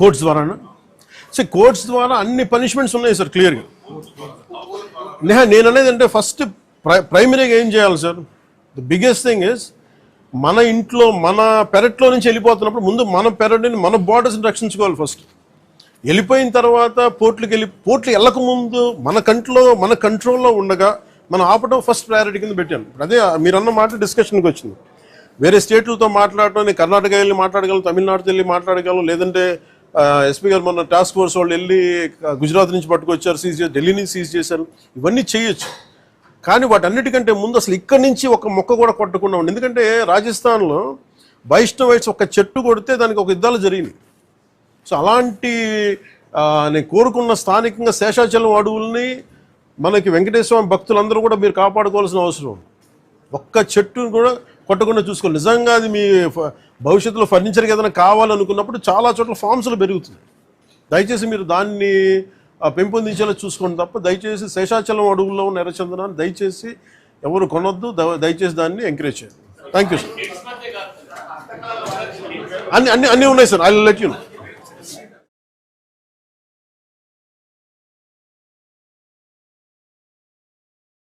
Courts ద్వారానా? So courts ద్వారా అన్ని punishments ఉన్నాయి సార్ క్లియర్గా. నేహా నేను అనేది అంటే ఫస్ట్ ప్రైమరీగా ఏం చేయాలి sir? The biggest thing is మన ఇంట్లో మన పెరట్లో నుంచి వెళ్ళిపోతున్నప్పుడు ముందు మన పెరటిని మన బార్డర్స్ని రక్షించుకోవాలి ఫస్ట్ వెళ్ళిపోయిన తర్వాత పోర్ట్లకు వెళ్ళి పోర్ట్లు వెళ్ళకముందు మన కంట్లో మన కంట్రోల్లో ఉండగా మనం ఆపడం ఫస్ట్ ప్రయారిటీ కింద పెట్టాను. అదే మీరు అన్న మాట డిస్కషన్కి వచ్చింది. వేరే స్టేట్లతో మాట్లాడటం నేను కర్ణాటక వెళ్ళి మాట్లాడగలను తమిళనాడుతో వెళ్ళి మాట్లాడగలను లేదంటే ఎస్పీ గారు మొన్న టాస్క్ ఫోర్స్ వాళ్ళు వెళ్ళి గుజరాత్ నుంచి పట్టుకొచ్చారు సీజ్ చేసి ఢిల్లీ నుంచి సీజ్ చేశారు. ఇవన్నీ చేయొచ్చు. కానీ వాటన్నిటికంటే ముందు అసలు ఇక్కడి నుంచి ఒక మొక్క కూడా కొట్టకుండా ఉండి. ఎందుకంటే రాజస్థాన్లో వైష్ణవైట్స్ ఒక చెట్టు కొడితే దానికి ఒక యుద్ధాలు జరిగినాయి. సో అలాంటి నేను కోరుకున్న స్థానికంగా శేషాచలం అడవుల్ని మనకి వెంకటేశ్వర స్వామి భక్తులందరూ కూడా మీరు కాపాడుకోవాల్సిన అవసరం. ఒక్క చెట్టును కూడా కొట్టకుండా చూసుకోండి నిజంగా అది మీ ఫ- భవిష్యత్తులో ఫర్నిచర్కి ఏదైనా కావాలనుకున్నప్పుడు చాలా చోట్ల ఫామ్స్లు పెరుగుతున్నాయి. దయచేసి మీరు దాన్ని పెంపొందించేలా చూసుకోండి తప్ప దయచేసి శేషాచలం అడవుల్లో ఉన్న ఎర్రచందనాన్ని దయచేసి ఎవరు కొనొద్దు. దయచేసి దాన్ని ఎంకరేజ్ చేయండి. థ్యాంక్ యూ సార్ అన్ని అన్ని అన్నీ ఉన్నాయి సార్ ఐ లెట్ యూ